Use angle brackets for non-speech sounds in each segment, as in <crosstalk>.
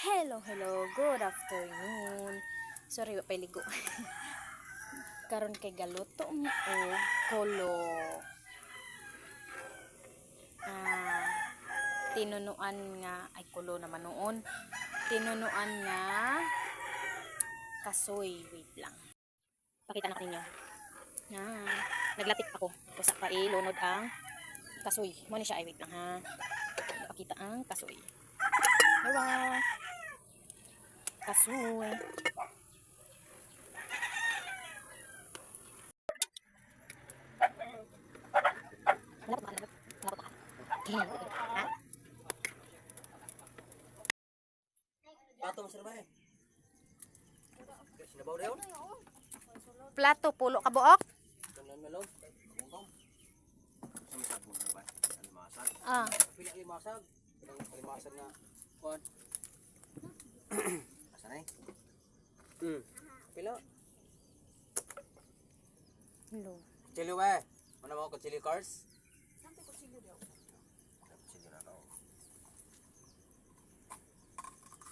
Hello, hello. Good afternoon. Sorry, wa pay ligo. <laughs> Karon kay galuto mo og kolo. Ah, tinunuan nga ay kulo naman noon. Tinunuan nga kasoy. Wait lang. Pakita na ninyo. Ah, naglatik ako. Kusa pa ilunod ang kasoy. Mo ni siya ay wait lang ha. Pakita ang kasoy. Diba? Kasoy. Malapot ka, malapot. Malapot ka. Ha? Pato mo sila ba? Sinabaw na yun? Plato, pulo ka buok? Kanan na lang. Bungkong. Sa may sabon na ba? Alimasag. Ah. Pila alimasag. Pilang alimasag na. Kuhan. Na eh? Hmm. Pila. Hello. Ba eh? Mana mo kuchilyo cars? Saan kuchilyo daw? Kuchilyo na daw.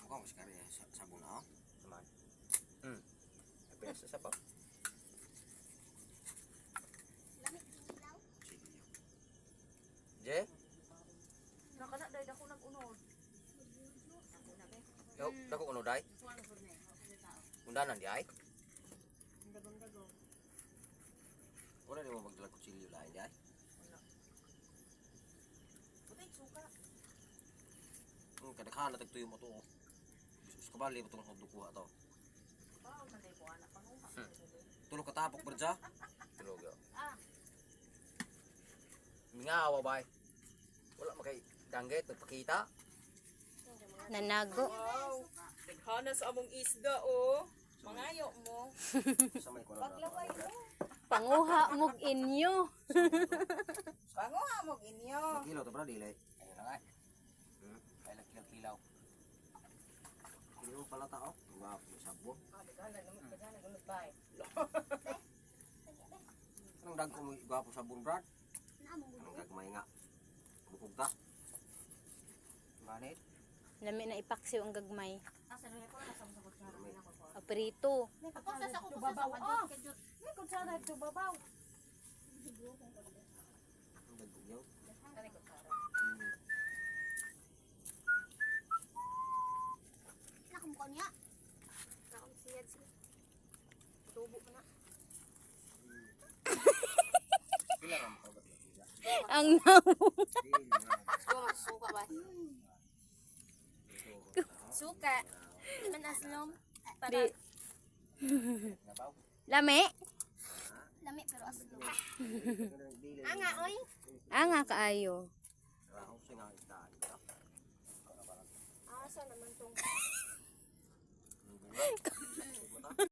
Mukhang mas kari sa sabon na oh. Saman. Hmm. Pila sa sapaw. Je? Nakana dahil ako nag-unod. Yo, dako kuno dai. Undanan di ay. Dagong-dagong. Wala di mo magdala kutsilyo lain di ay. Putay, suka. Hmm, kadaghan na tagtuyo mo to. Sus kabali mo tong dukuha to. Pao, nanday ko anak. Panguha. Tulog ka tapok berja. <laughs> Tulog yo. Ah. Mingawa bay. Wala makay danggit nagpakita. Nanago. Wow. Naghana sa among isda, oh. Mangayo mo. Paglaway mo. Panguha mog inyo. Panguha mo inyo. Kilo to bro dili. Ayun na ay. Hmm, ay lang kilo kilaw. Kilo pala ta oh. Wa sabon. Ah, dagana naman, dagana naman bay. Anong dag ko mo gwapo sabon brad? Anong gagmay nga. Bukog ta. Manit. Lami na ipaksiw ang gagmay. Na ko na sa sa na ko. Aprito. Ako sa sa babaw. Ito babaw. Ang dagog yaw. Kani kutsara. Hmm. Kaon siyad siya. Tubo ko na. Na. Ang na. Suka, suka ba? Suka. Man aslom. Di. Nabaw. <laughs> Lami. Lami pero aslom. Anga oy. Anga kaayo. Asa naman tong <laughs>